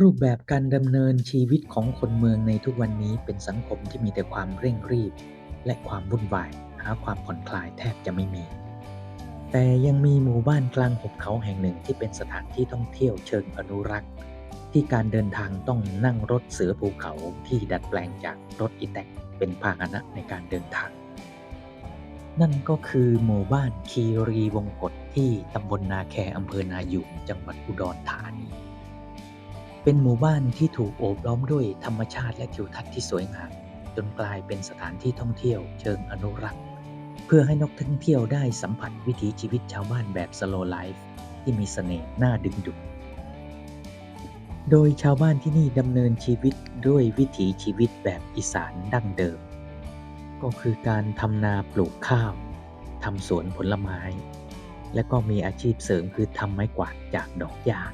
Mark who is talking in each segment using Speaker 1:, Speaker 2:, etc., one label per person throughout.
Speaker 1: รูปแบบการดำเนินชีวิตของคนเมืองในทุกวันนี้เป็นสังคมที่มีแต่ความเร่งรีบ และความวุ่นวาย หาความผ่อนคลายแทบจะไม่มี แต่ยังมีหมู่บ้านกลางหุบเขาแห่งหนึ่งที่เป็นสถานที่ท่องเที่ยวเชิงอนุรักษ์ ที่การเดินทางต้องนั่งรถเสือภูเขาที่ดัดแปลงจากรถอีแตกเป็นพาหนะในการเดินทาง นั่นก็คือหมู่บ้านคีรีวงกฏที่ตำบลนาแคอำเภอนายูงจังหวัดอุดรธานี เป็นหมู่บ้านที่ถูกโอบล้อมด้วยธรรมชาติและทิวทัศน์ที่สวยงามจนกลายเป็นสถานที่ท่องเที่ยวเชิงอนุรักษ์ เพื่อให้นักท่องเที่ยวได้สัมผัสวิถีชีวิตชาวบ้านแบบสโลไลฟ์ที่มีเสน่ห์น่าดึงดูดโดยชาวบ้านที่นี่ดำเนินชีวิตด้วยวิถีชีวิตแบบอีสานดั้งเดิม ก็คือการทำนาปลูกข้าวทำสวนผลไม้ และก็มีอาชีพเสริมคือทำไม้กวาดจากดอกยาง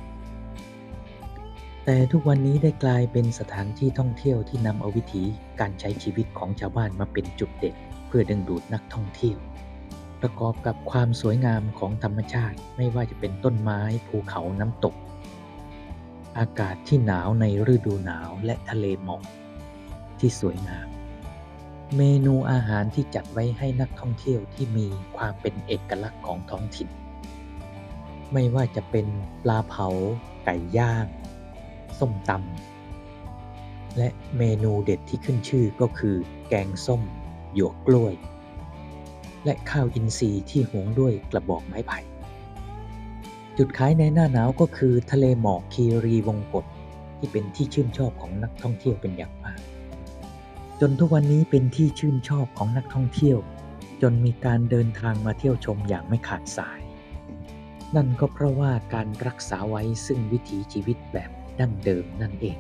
Speaker 1: แต่ทุกวันนี้ได้กลายเป็นสถานที่ท่องเที่ยวที่นำเอาวิถีการใช้ชีวิตของชาวบ้านมาเป็นจุดเด่นเพื่อดึงดูดนักท่องเที่ยว ประกอบกับความสวยงามของธรรมชาติไม่ว่าจะเป็นต้นไม้ภูเขาน้ำตก อากาศที่หนาวในฤดูหนาวและทะเลหมอกที่สวยงาม เมนูอาหารที่จัดไว้ให้นักท่องเที่ยวที่มีความเป็นเอกลักษณ์ของท้องถิ่น ไม่ว่าจะเป็นปลาเผา ไก่ย่าง ส้มตำและเมนูเด็ดที่ขึ้นชื่อก็คือ แกงส้ม หยวกกล้วย และข้าวอินทรีย์ที่หุงด้วยกระบอกไม้ไผ่ จุดขายในหน้าหนาวก็คือทะเลหมอกคีรีวงกฏที่เป็นที่ชื่นชอบของนักท่องเที่ยวเป็นอย่างมาก จนทุกวันนี้เป็นที่ชื่นชอบของนักท่องเที่ยว จนมีการเดินทางมาเที่ยวชมอย่างไม่ขาดสาย นั่นก็เพราะว่าการรักษาไว้ซึ่งวิถีชีวิตแบบ ดั้งเดิมนั่นเอง